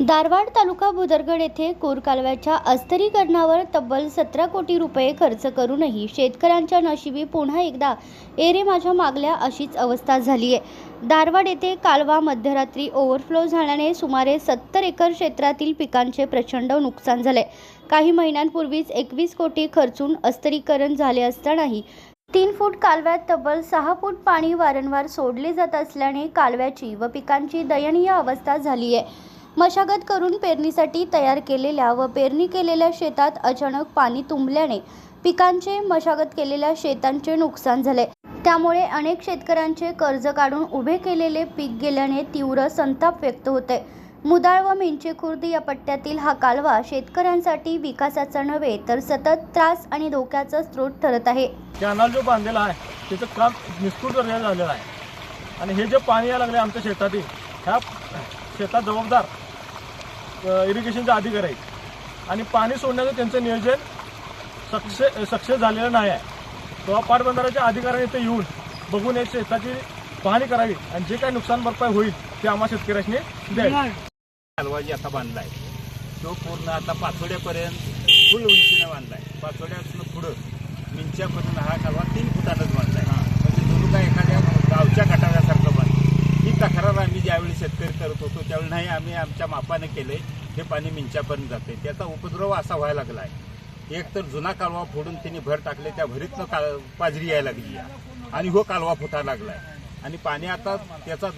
दारवाड तालुका भुदरगड येथे कोर कालव्याच्या अस्तरीकरणावर तब्बल सतरा कोटी रुपये खर्च करूनही शेतकऱ्यांच्या नशिबी पुन्हा एकदा एरे माझ्या मागल्या अशीच अवस्था झाली आहे दारवाड येथे कालवा मध्यरात्री ओव्हरफ्लो झाल्याने सुमारे सत्तर एकर क्षेत्रातील पिकांचे प्रचंड नुकसान झाले. काही महिन्यांपूर्वीच एकवीस कोटी खर्चून अस्तरीकरण झाले असतानाही तीन फूट कालव्यात तब्बल सहा फूट पाणी वारंवार सोडले जात असल्याने कालव्याची व पिकांची दयनीय अवस्था झाली आहे मशागत करून पेरणीसाठी तयार केलेल्या व पेरणी केलेल्या शेतात अचानक पाणी तुंबल्याने पिकांचे मशागत केलेल्या शेतांचे नुकसान झाले. त्यामुळे अनेक शेतकऱ्यांचे कर्ज काढून उभे केलेले पीक गेल्याने तीव्र संताप व्यक्त होते मुदाळ व मिंचे खुर्द या पट्ट्यातील हा कालवा शेतकऱ्यांसाठी विकासाचा नव्हे तर सतत त्रास आणि धोक्याचा स्रोत ठरत आहे. कॅनल जो बांधलेला आहे त्याचं काम निष्ठूर झालेलं आहे. आणि हे जे पाणी यायला लागले आमच्या शेतातील ह्या शेतात जबाबदार इरिगेशनचे अधिकारी आहेत. आणि पाणी सोडण्याचं त्यांचं नियोजन सक्सेस सक्सेस झालेलं नाही आहे. तेव्हा पाटबंधाराच्या अधिकाऱ्यांनी इथे येऊन बघून एक शेताची पाहणी करावी आणि जे काही नुकसान भरपाई होईल ते आम्हा शेतकऱ्यांनी द्यावी. कालवा जी आता बांधलाय तो पूर्ण आता पाचोड्यापर्यंत फुल उंचीनं बांधलाय. पाचोड्यापासून पुढं मिंच्यापर्यंत हा कालवा आम्ही ज्यावेळी शेतकरी करत होतो त्यावेळी नाही आम्ही आमच्या मापाने केले हे पाणी मिंच्यापर्यंत जाते. त्याचा उपद्रव असा व्हायला लागला आहे एक तर जुना कालवा फोडून त्यांनी भर टाकले त्या भरीतनं का पाजरी यायला लागली. आहे. आणि हो कालवा फुटायला लागला आहे आणि पाणी आता त्याचा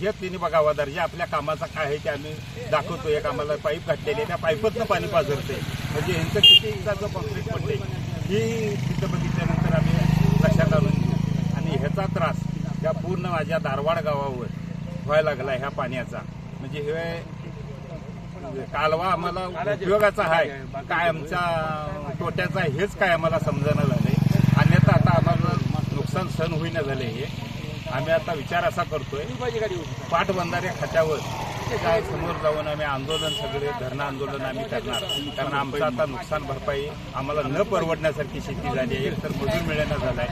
हे त्यांनी बघावा दर्जा आपल्या कामाचा काय आहे ते आम्ही दाखवतो. एक आम्हाला पाईप घातलेली त्या पाईपतनं पाणी पाझरते म्हणजे यांचं किती एकदा कॉन्क्रीट पडते ही तिथं बघितल्यानंतर आम्ही लक्षात आणून आणि ह्याचा त्रास त्या पूर्ण माझ्या दारवाड गावावर व्हायला लागला ह्या पाण्याचा. म्हणजे हे म्हणजे कालवा आम्हाला उपयोगाचा आहे काय आमच्या तोट्याचा हेच काय आम्हाला समजणं झालंय अन्यथा आता आम्हाला नुकसान सहन होईना झाले हे. आम्ही आता विचार असा करतोय पाटबंधारे खात्यावर काय समोर जाऊन आम्ही आंदोलन सगळे धरणं आंदोलन आम्ही करणार. कारण आमचं आता नुकसान भरपाई आम्हाला न परवडण्यासारखी शेती झाली आहे. एकतर मजूर मिळणं झालाय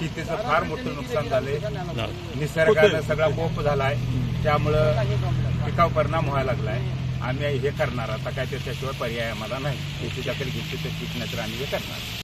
शेतीचं फार मोठं नुकसान झालंय. निसर्गानं सगळा कोप झालाय. त्यामुळं पिकावर परिणाम व्हायला लागलाय. आम्ही हे करणार. आता काय त्याच्याशिवाय पर्याय आम्हाला नाही. त्याची दखल घेतली तर शिकण्याचं आम्ही हे करणार.